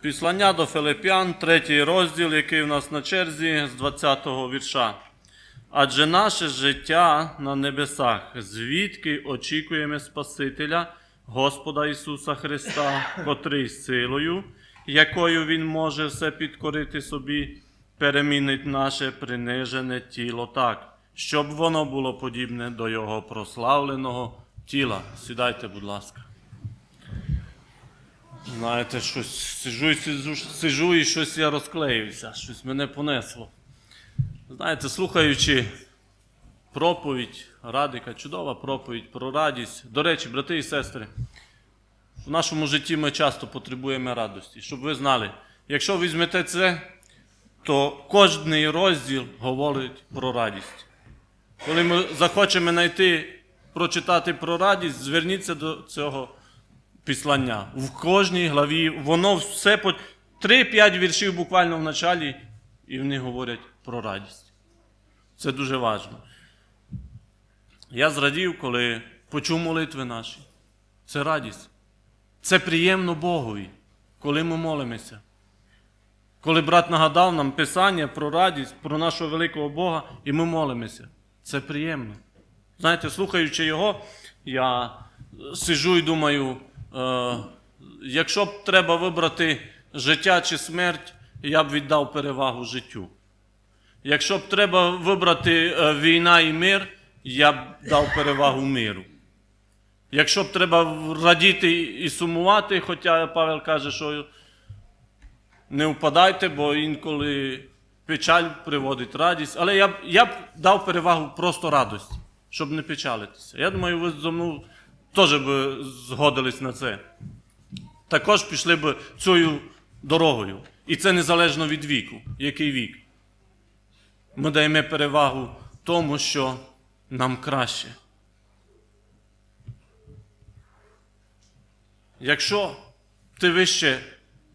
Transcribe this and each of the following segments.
Післання до Филип'ян, третій розділ, який в нас на черзі з 20-го вірша. Адже наше життя на небесах, звідки очікуємо Спасителя, Господа Ісуса Христа, котрий силою, якою Він може все підкорити собі, перемінить наше принижене тіло так, щоб воно було подібне до Його прославленого тіла. Сідайте, будь ласка. Знаєте, щось сижу, і сижу, сижу і щось я розклеївся, щось мене понесло. Знаєте, слухаючи проповідь Радика, чудова проповідь про радість. До речі, брати і сестри, в нашому житті ми часто потребуємо радості. Щоб ви знали, якщо візьмете це, то кожний розділ говорить про радість. Коли ми захочемо знайти, прочитати про радість, зверніться до цього післання. В кожній главі воно все по 3-5 віршів буквально в началі, і вони говорять про радість. Це дуже важливо. Я зрадів, коли почув молитви наші. Це радість. Це приємно Богові, коли ми молимося. Коли брат нагадав нам Писання про радість, про нашого великого Бога, і ми молимося. Це приємно. Знаєте, слухаючи його, я сижу і думаю, якщо б треба вибрати життя чи смерть, я б віддав перевагу життю. Якщо б треба вибрати е, війна і мир, я б дав перевагу миру. Якщо б треба радіти і сумувати, хоча Павел каже, що не впадайте, бо інколи печаль приводить радість. Але я б, я б дав перевагу просто радості, щоб не печалитися. Я думаю, ви зо мною теж би згодились на це. Також пішли б цією дорогою. І це незалежно від віку. Який вік? Ми даємо перевагу тому, що нам краще. Якщо ти вище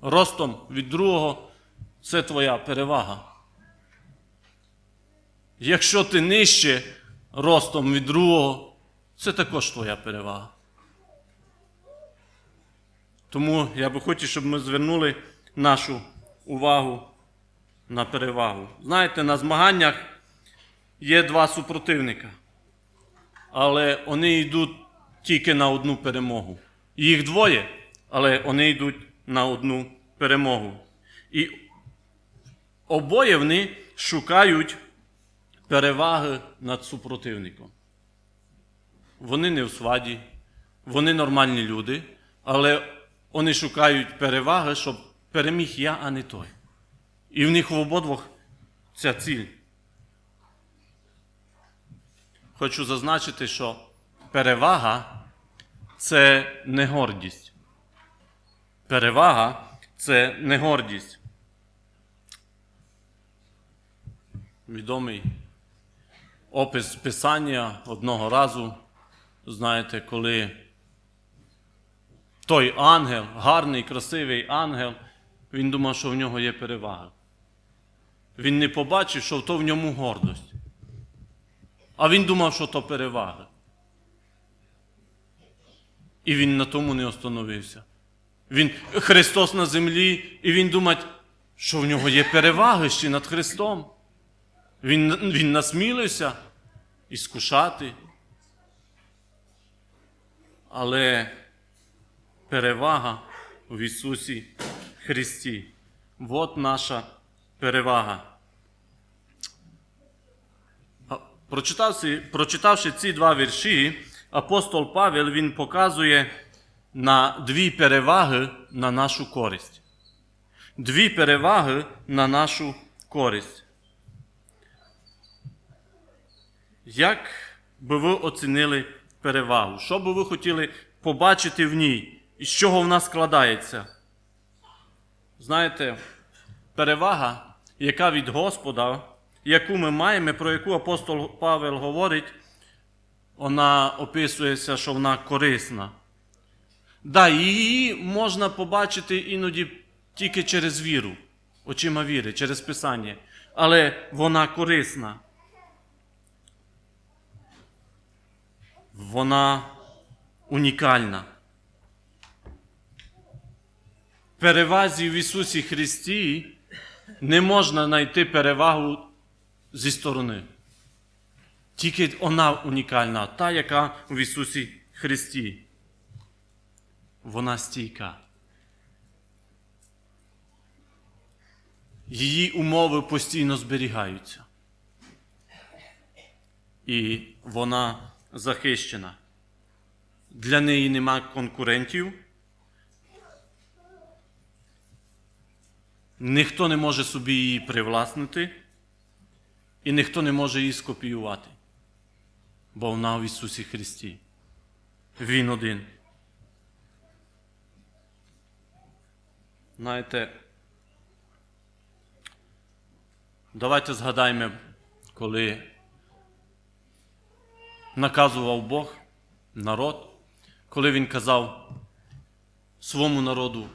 ростом від другого, це твоя перевага. Якщо ти нижче ростом від другого, це також твоя перевага. Тому я би хотів, щоб ми звернули нашу увагу на перевагу. Знаєте, на змаганнях є два супротивника, але вони йдуть тільки на одну перемогу. Їх двоє, але вони йдуть на одну перемогу. І обоє вони шукають переваги над супротивником. Вони не в сваді, вони нормальні люди, але вони шукають переваги, щоб переміг я, а не той. І в них в обидвох ця ціль. Хочу зазначити, що перевага це не гордість. Перевага це не гордість. Відомий опис Писання одного разу, знаєте, коли той ангел, гарний, красивий ангел, він думав, що в нього є перевага. Він не побачив, що то в ньому гордость. А він думав, що то перевага. І він на тому не остановився. Він Христос на землі, і він думає, що в нього є переваги ще над Христом. Він, він насмілився іскушати. Але перевага в Ісусі Христі. От наша перевага. Прочитавши, прочитавши ці два вірші, апостол Павел він показує на дві переваги на нашу користь. Дві переваги на нашу користь. Як би ви оцінили перевагу? Що би ви хотіли побачити в ній? І з чого вона складається? Знаєте, перевага, яка від Господа, яку ми маємо, про яку апостол Павел говорить, вона описується, що вона корисна. Да, її можна побачити іноді тільки через віру, очима віри, через Писання. Але вона корисна. Вона унікальна. перевазі в Ісусі Христі не можна знайти перевагу зі сторони. Тільки вона унікальна, та, яка в Ісусі Христі. Вона стійка. Її умови постійно зберігаються. І вона захищена. Для неї нема конкурентів. Ніхто не може собі її привласнити, і ніхто не може її скопіювати. Бо вона в Ісусі Христі. Він один. Знаєте, давайте згадаємо, коли наказував Бог народ, коли він казав своєму народу,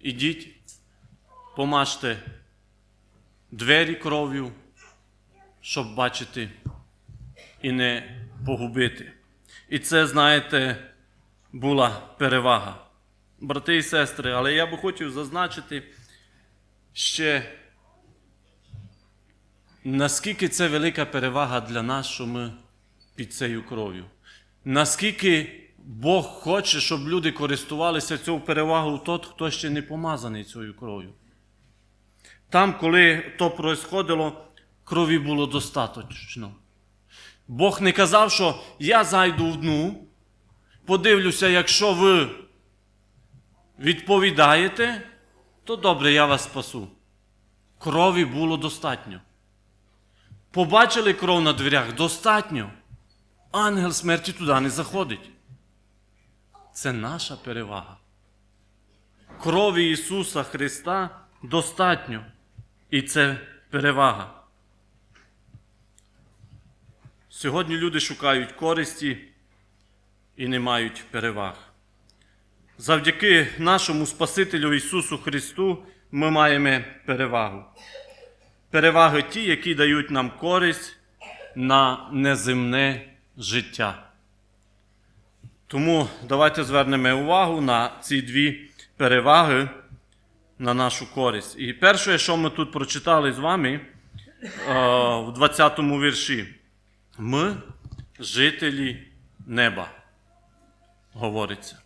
ідіть, помажте двері кров'ю, щоб бачити і не погубити. І це, знаєте, була перевага. Брати і сестри, але я би хотів зазначити ще, наскільки це велика перевага для нас, що ми під цією кров'ю. Наскільки Бог хоче, щоб люди користувалися цією перевагою тот, хто ще не помазаний цією кров'ю. Там, коли то происходило, крові було достатньо. Бог не казав, що я зайду в дну, подивлюся, якщо ви відповідаєте, то добре, я вас спасу. Крові було достатньо. Побачили кров на дверях достатньо. Ангел смерті туди не заходить. Це наша перевага. Крові Ісуса Христа достатньо. І це перевага. Сьогодні люди шукають користі і не мають переваг. Завдяки нашому Спасителю Ісусу Христу ми маємо перевагу. Переваги ті, які дають нам користь на неземне життя. Тому давайте звернемо увагу на ці дві переваги на нашу користь. І перше, що ми тут прочитали з вами е, в 20 му вірші. Ми жителі неба, говориться.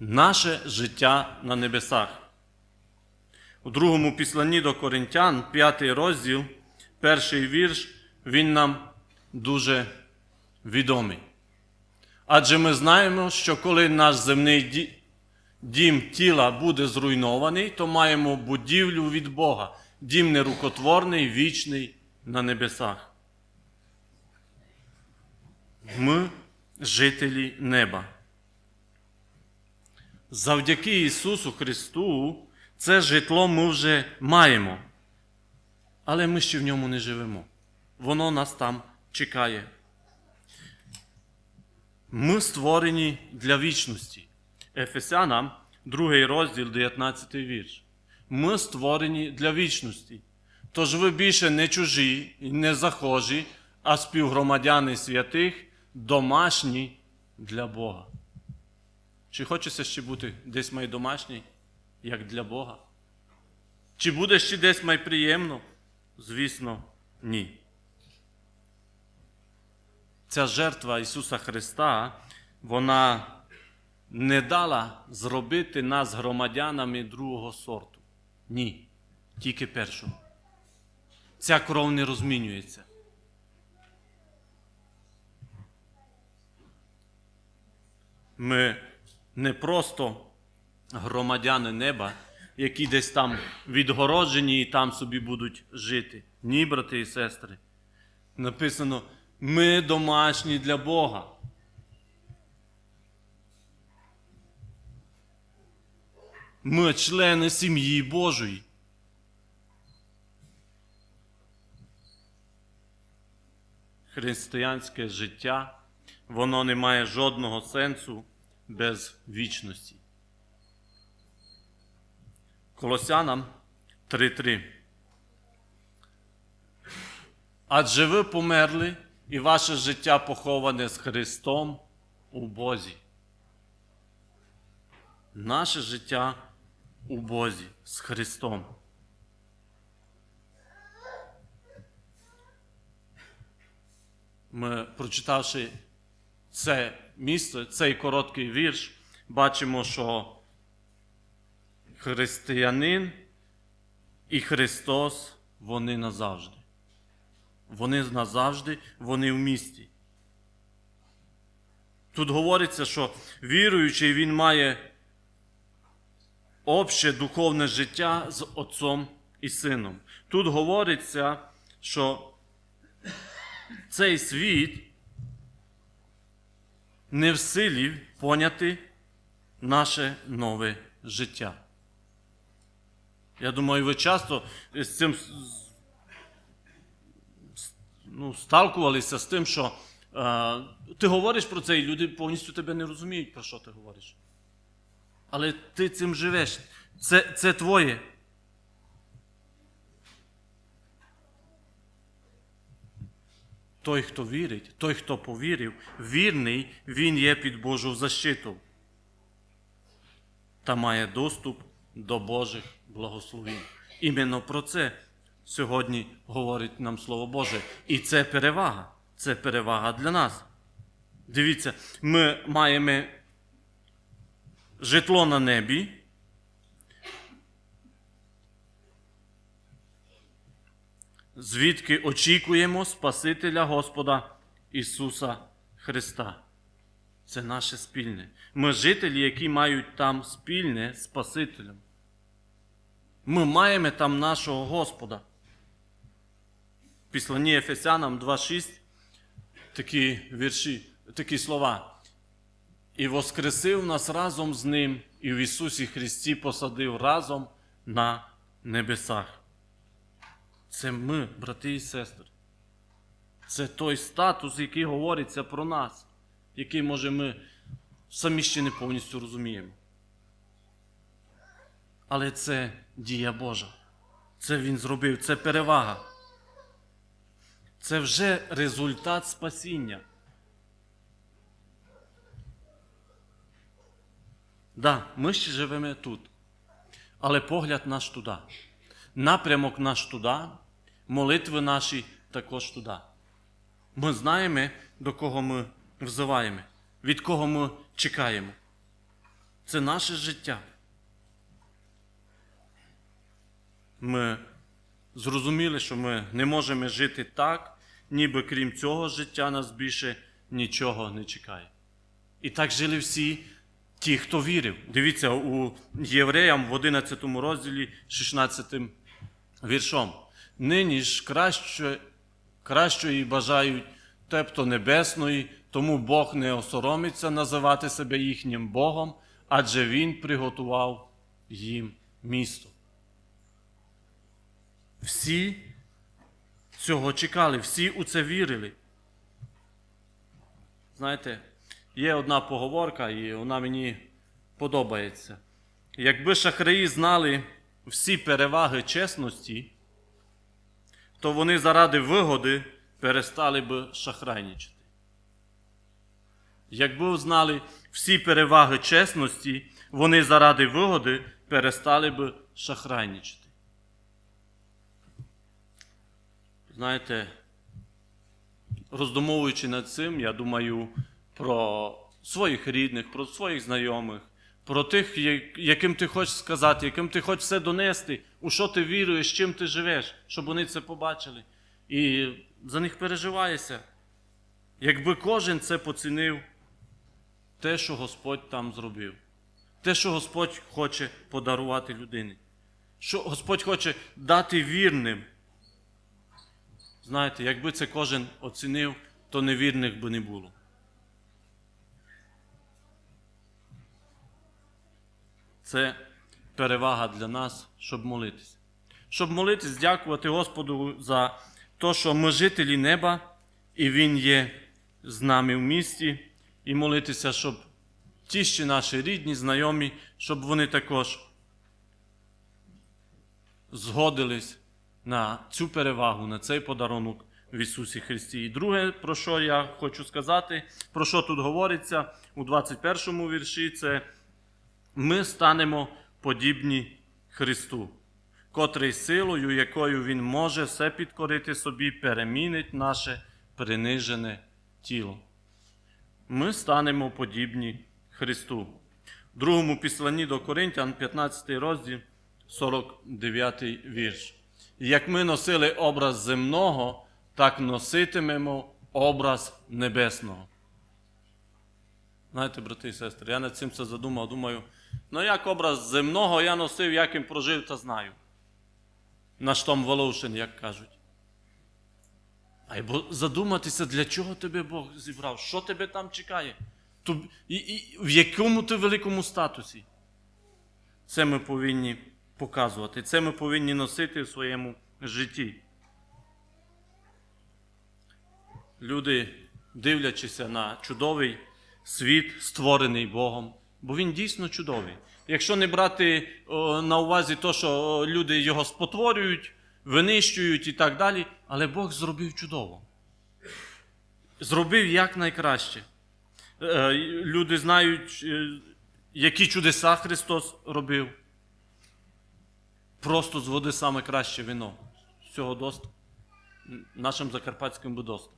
Наше життя на небесах. У другому післанні до Коринтян, п'ятий розділ, перший вірш, він нам дуже відомий. Адже ми знаємо, що коли наш земний дім тіла буде зруйнований, то маємо будівлю від Бога, дім нерукотворний, вічний на небесах. Ми жителі неба. Завдяки Ісусу Христу це житло ми вже маємо. Але ми ще в ньому не живемо. Воно нас там чекає. Ми створені для вічності. Ефесянам, 2 розділ, 19 вірш. Ми створені для вічності. Тож ви більше не чужі і не захожі, а співгромадяни святих, домашні для Бога. Чи хочеться ще бути десь май домашній, як для Бога? Чи буде ще десь май приємно? Звісно, ні. Ця жертва Ісуса Христа, вона не дала зробити нас громадянами другого сорту. Ні, тільки першого. Ця кров не розмінюється. Ми не просто громадяни неба, які десь там відгороджені і там собі будуть жити. Ні, брати і сестри. Написано, ми домашні для Бога. Ми члени сім'ї Божої. Християнське життя, воно не має жодного сенсу без вічності. Колосянам 3.3. Адже ви померли, і ваше життя поховане з Христом у Бозі. Наше життя у Бозі з Христом. Ми, прочитавши це місце, цей короткий вірш, бачимо, що християнин і Христос вони назавжди. Вони назавжди, вони в місті. Тут говориться, що віруючий він має обще духовне життя з Отцом і Сином. Тут говориться, що цей світ не в силі поняти наше нове життя. Я думаю, ви часто з цим ну, сталкувалися з тим, що е, ти говориш про це, і люди повністю тебе не розуміють, про що ти говориш. Але ти цим живеш. Це, це твоє. Той, хто вірить, той, хто повірив, вірний, він є під Божу защиту та має доступ до Божих благословень. Іменно про це сьогодні говорить нам Слово Боже. І це перевага. Це перевага для нас. Дивіться, ми маємо житло на небі. Звідки очікуємо Спасителя Господа Ісуса Христа. Це наше спільне. Ми жителі, які мають там спільне з Спасителем. Ми маємо там нашого Господа. Післанні Ефесянам 2.6 такі вірші, такі слова. І воскресив нас разом з Ним, і в Ісусі Христі посадив разом на небесах. Це ми, брати і сестри. Це той статус, який говориться про нас, який, може, ми самі ще не повністю розуміємо. Але це дія Божа. Це Він зробив, це перевага. Це вже результат спасіння. Да, ми ще живемо тут. Але погляд наш туди. Напрямок наш туди, молитви наші також туди. Ми знаємо, до кого ми взиваємо, від кого ми чекаємо. Це наше життя. Ми зрозуміли, що ми не можемо жити так, ніби крім цього життя нас більше нічого не чекає. І так жили всі ті, хто вірив. Дивіться, у Євреям в 11 розділі 16 віршом. Нині ж краще, кращої бажають тепто небесної, тому Бог не осоромиться називати себе їхнім Богом, адже Він приготував їм місто. Всі цього чекали, всі у це вірили. Знаєте, є одна поговорка, і вона мені подобається. Якби шахраї знали всі переваги чесності, то вони заради вигоди перестали би шахрайничати. Якби знали всі переваги чесності, вони заради вигоди перестали би шахрайничати. Знаєте, роздумовуючи над цим, я думаю про своїх рідних, про своїх знайомих, про тих, яким ти хочеш сказати, яким ти хочеш все донести, у що ти віруєш, чим ти живеш, щоб вони це побачили. І за них переживаєшся. Якби кожен це поцінив, те, що Господь там зробив, те, що Господь хоче подарувати людині, що Господь хоче дати вірним. Знаєте, якби це кожен оцінив, то невірних би не було. Це перевага для нас, щоб молитися. Щоб молитись, дякувати Господу за те, що ми жителі неба, і Він є з нами в місті, і молитися, щоб ті ще наші рідні, знайомі, щоб вони також згодились на цю перевагу, на цей подарунок в Ісусі Христі. І друге, про що я хочу сказати, про що тут говориться у 21 вірші, це ми станемо подібні Христу, котрий силою, якою Він може все підкорити собі, перемінить наше принижене тіло. Ми станемо подібні Христу. Другому післанні до Коринтян, 15 розділ, 49 вірш. Як ми носили образ земного, так носитимемо образ небесного. Знаєте, брати і сестри, я над цим це задумав, думаю, ну як образ земного я носив, як їм прожив, та знаю. Наш Том Волошин, як кажуть. А й задуматися, для чого тебе Бог зібрав, що тебе там чекає, Ту- і, і, в якому ти великому статусі. Це ми повинні показувати, це ми повинні носити в своєму житті. Люди, дивлячися на чудовий світ, створений Богом, бо він дійсно чудовий. Якщо не брати на увазі те, що люди його спотворюють, винищують і так далі, але Бог зробив чудово. Зробив як найкраще. Е, Люди знають, е, які чудеса Христос робив. Просто з води саме краще вино. Всього доста. Нашим закарпатським би доста.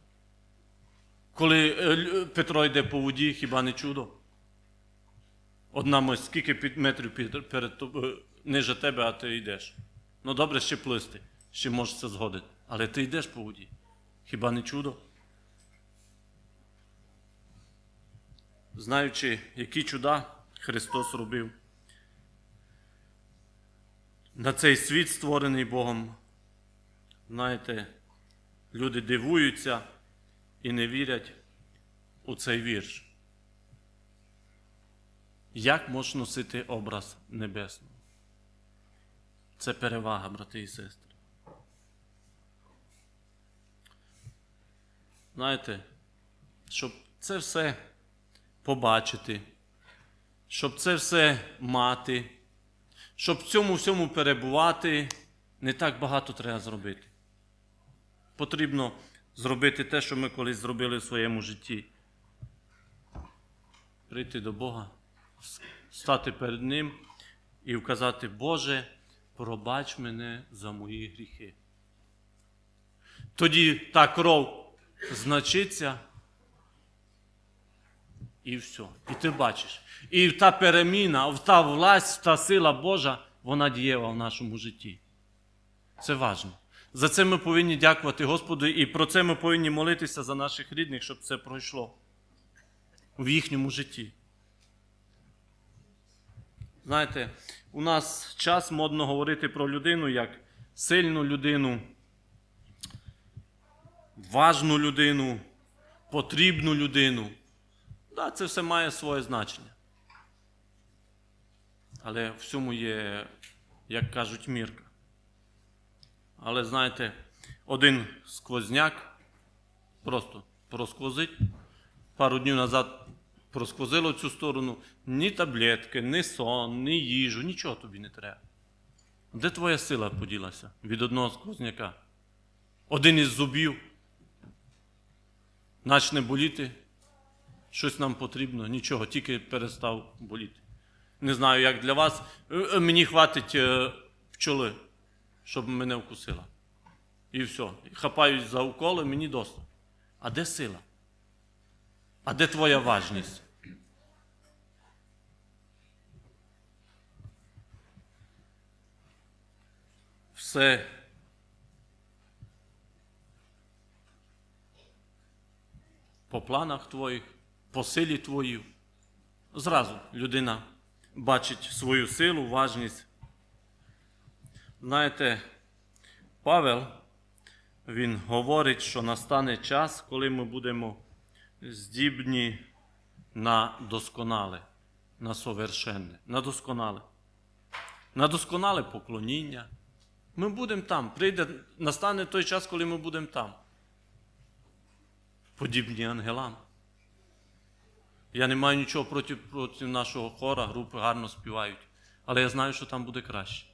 Коли е, Петро йде по воді, хіба не чудо? Одна мось, скільки метрів перед тобою, ниже тебе, а ти йдеш. Ну добре, ще плисти, ще можеш це згодити. Але ти йдеш по воді. Хіба не чудо? Знаючи, які чуда Христос робив. На цей світ, створений Богом, знаєте, люди дивуються і не вірять у цей вірш. Як можеш носити образ небесного? Це перевага, брати і сестри. Знаєте, щоб це все побачити, щоб це все мати, щоб в цьому всьому перебувати, не так багато треба зробити. Потрібно зробити те, що ми колись зробили в своєму житті. Прийти до Бога, стати перед Ним і вказати, Боже, пробач мене за мої гріхи. Тоді та кров значиться і все. І ти бачиш. І та переміна, та власть, та сила Божа, вона дієва в нашому житті. Це важливо. За це ми повинні дякувати Господу, і про це ми повинні молитися за наших рідних, щоб це пройшло в їхньому житті. Знаєте, у нас час модно говорити про людину як сильну людину, важну людину, потрібну людину. Да, це все має своє значення. Але в цьому є, як кажуть, мірка. Але знаєте, один сквозняк просто просквозить. Пару днів назад просквозило цю сторону. Ні таблетки, ні сон, ні їжу, нічого тобі не треба. Де твоя сила поділася від одного сквозняка? Один із зубів почне боліти, щось нам потрібно, нічого, тільки перестав боліти. Не знаю, як для вас. Е, е, Мені хватить е, пчоли, щоб мене вкусила. І все. Хапаюсь за уколи, мені досить. А де сила? А де твоя важність? Все. По планах твоїх, по силі твоїй. Зразу людина бачить свою силу, важність. Знаєте, Павел, він говорить, що настане час, коли ми будемо здібні на досконале, на совершенне, на досконале. На досконале поклоніння. Ми будемо там. Прийде, настане той час, коли ми будемо там. Подібні ангелам. Я не маю нічого проти, проти нашого хора, групи гарно співають. Але я знаю, що там буде краще.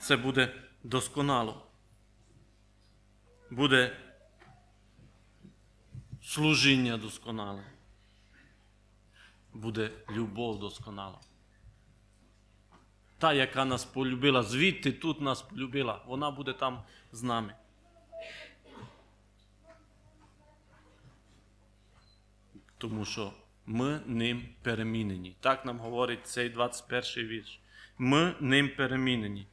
Це буде досконало. Буде служіння досконале. буде любов досконала. Та, яка нас полюбила, звідти тут нас полюбила, вона буде там з нами. Тому що ми ним перемінені. Так нам говорить цей 21 вірш. Ми ним перемінені.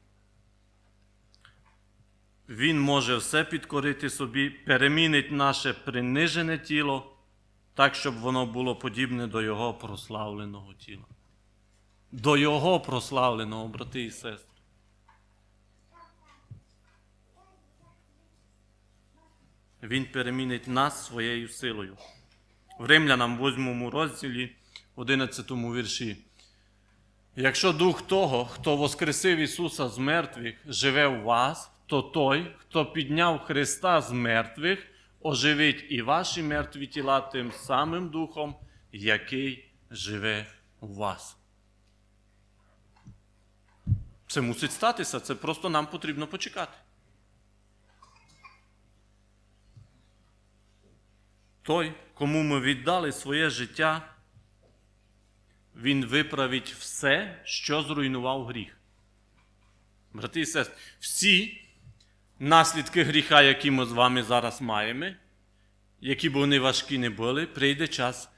Він може все підкорити собі, перемінить наше принижене тіло, так, щоб воно було подібне до Його прославленого тіла. До Його прославленого, брати і сестри. Він перемінить нас своєю силою. Римлянам 8 розділі, 11 вірші. Якщо дух того, хто воскресив Ісуса з мертвих, живе у вас, то той, хто підняв Христа з мертвих, оживить і ваші мертві тіла тим самим Духом, який живе у вас. Це мусить статися, це просто нам потрібно почекати. Той, кому ми віддали своє життя, він виправить все, що зруйнував гріх. Брати і сестри, всі наслідки гріха, які ми з вами зараз маємо, які б вони важкі не були, прийде час,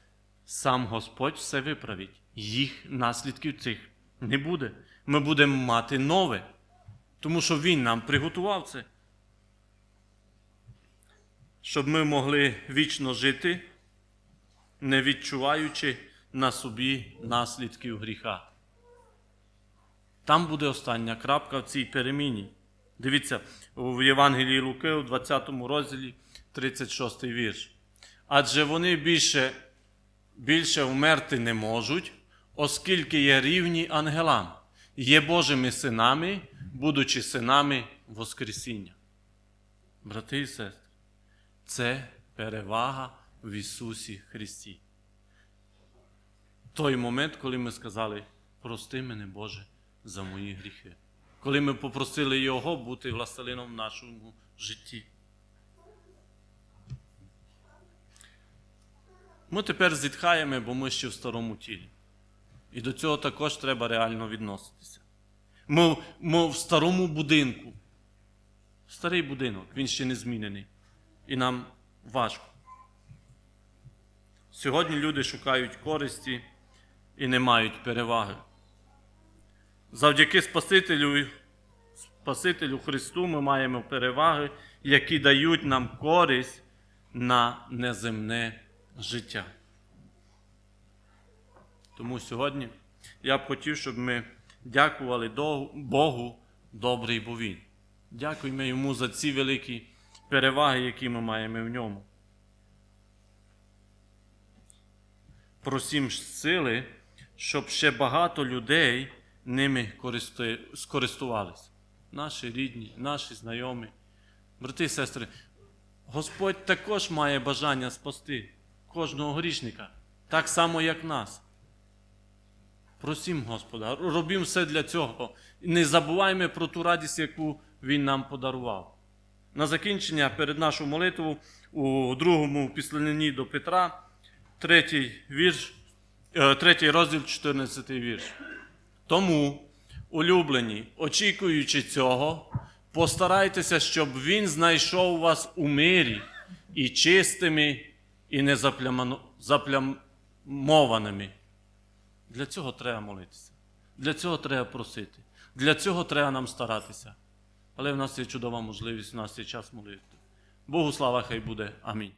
сам Господь все виправить. Їх наслідків цих не буде. Ми будемо мати нове, тому що Він нам приготував це. Щоб ми могли вічно жити, не відчуваючи на собі наслідків гріха. Там буде остання крапка в цій переміні. Дивіться, в Євангелії Луки, у 20 розділі, 36 вірш. Адже вони більше, більше вмерти не можуть, оскільки є рівні ангелам, є Божими синами, будучи синами Воскресіння. Брати і сестри, це перевага в Ісусі Христі. Той момент, коли ми сказали, прости мене, Боже, за мої гріхи. Коли ми попросили Його бути властелином в нашому житті. Ми тепер зітхаємо, бо ми ще в старому тілі. І до цього також треба реально відноситися. Ми, ми в старому будинку. Старий будинок, він ще не змінений. І нам важко. Сьогодні люди шукають користі і не мають переваги. Завдяки Спасителю, Спасителю Христу ми маємо переваги, які дають нам користь на неземне життя. Тому сьогодні я б хотів, щоб ми дякували Богу, добрий бо Він. Дякуємо йому за ці великі переваги, які ми маємо в ньому. Просім сили, щоб ще багато людей ними скористувалися. Наші рідні, наші знайомі. Брати і сестри, Господь також має бажання спасти кожного грішника, так само, як нас. Просім Господа, робімо все для цього. Не забуваймо про ту радість, яку Він нам подарував. На закінчення перед нашу молитву у другому післанні до Петра, третій вірш, е, третій розділ, 14 вірш. Тому, улюблені, очікуючи цього, постарайтеся, щоб він знайшов вас у мирі і чистими, і не заплямованими. Для цього треба молитися. Для цього треба просити. Для цього треба нам старатися. Але в нас є чудова можливість, у нас є час молитви. Богу слава, хай буде. Амінь.